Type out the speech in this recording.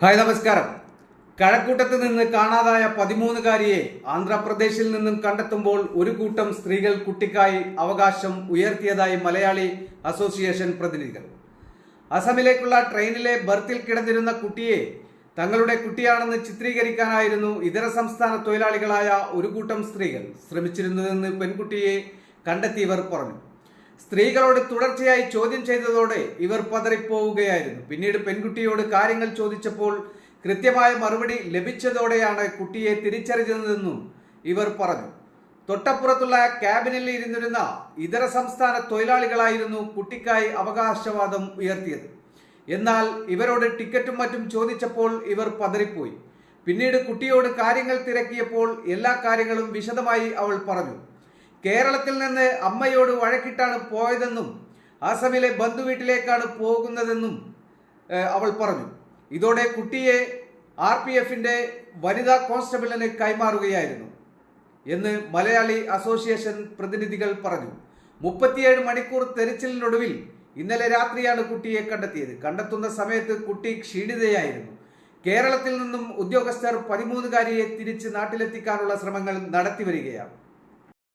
Hi നമസ്കാരം. കഴക്കൂട്ടത്ത് നിന്ന് കാണാതായ പതിമൂന്നുകാരിയെ ആന്ധ്രാപ്രദേശിൽ നിന്നും കണ്ടെത്തുമ്പോൾ ഒരു കൂട്ടം സ്ത്രീകൾ കുട്ടിക്കായി അവകാശം ഉയർത്തിയതായി മലയാളി അസോസിയേഷൻ പ്രതിനിധികൾ. അസമിലേക്കുള്ള ട്രെയിനിലെ ബർത്തിൽ കിടന്നിരുന്ന കുട്ടിയെ തങ്ങളുടെ കുട്ടിയാണെന്ന് ചിത്രീകരിക്കാനായിരുന്നു ഇതര സംസ്ഥാന തൊഴിലാളികളായ ഒരു കൂട്ടം സ്ത്രീകൾ ശ്രമിച്ചിരുന്നതെന്ന് പെൺകുട്ടിയെ കണ്ടെത്തിയവർ പറഞ്ഞു. സ്ത്രീകളോട് തുടർച്ചയായി ചോദ്യം ചെയ്തതോടെ ഇവർ പതറിപ്പോവുകയായിരുന്നു. പിന്നീട് പെൺകുട്ടിയോട് കാര്യങ്ങൾ ചോദിച്ചപ്പോൾ കൃത്യമായ മറുപടി ലഭിച്ചതോടെയാണ് കുട്ടിയെ തിരിച്ചറിഞ്ഞതെന്നും ഇവർ പറഞ്ഞു. തൊട്ടപ്പുറത്തുള്ള ക്യാബിനിൽ ഇരുന്നിരുന്ന ഇതര സംസ്ഥാന തൊഴിലാളികളായിരുന്നു കുട്ടിക്കായി അവകാശവാദം ഉയർത്തിയത്. എന്നാൽ ഇവരോട് ടിക്കറ്റും മറ്റും ചോദിച്ചപ്പോൾ ഇവർ പതറിപ്പോയി. പിന്നീട് കുട്ടിയോട് കാര്യങ്ങൾ തിരക്കിയപ്പോൾ എല്ലാ കാര്യങ്ങളും വിശദമായി അവൾ പറഞ്ഞു. കേരളത്തിൽ നിന്ന് അമ്മയോട് വഴക്കിട്ടാണ് പോയതെന്നും ആസാമിലെ ബന്ധുവീട്ടിലേക്കാണ് പോകുന്നതെന്നും അവൾ പറഞ്ഞു. ഇതോടെ കുട്ടിയെ ആർ പി എഫിന്റെ വനിതാ കോൺസ്റ്റബിളിന് കൈമാറുകയായിരുന്നു എന്ന് മലയാളി അസോസിയേഷൻ പ്രതിനിധികൾ പറഞ്ഞു. മുപ്പത്തിയേഴ് മണിക്കൂർ തെരച്ചിലിനൊടുവിൽ ഇന്നലെ രാത്രിയാണ് കുട്ടിയെ കണ്ടെത്തിയത്. കണ്ടെത്തുന്ന സമയത്ത് കുട്ടി ക്ഷീണിതയായിരുന്നു. കേരളത്തിൽ നിന്നും ഉദ്യോഗസ്ഥർ പതിമൂന്നുകാരിയെ തിരിച്ച് നാട്ടിലെത്തിക്കാനുള്ള ശ്രമങ്ങൾ നടത്തിവരികയാണ്.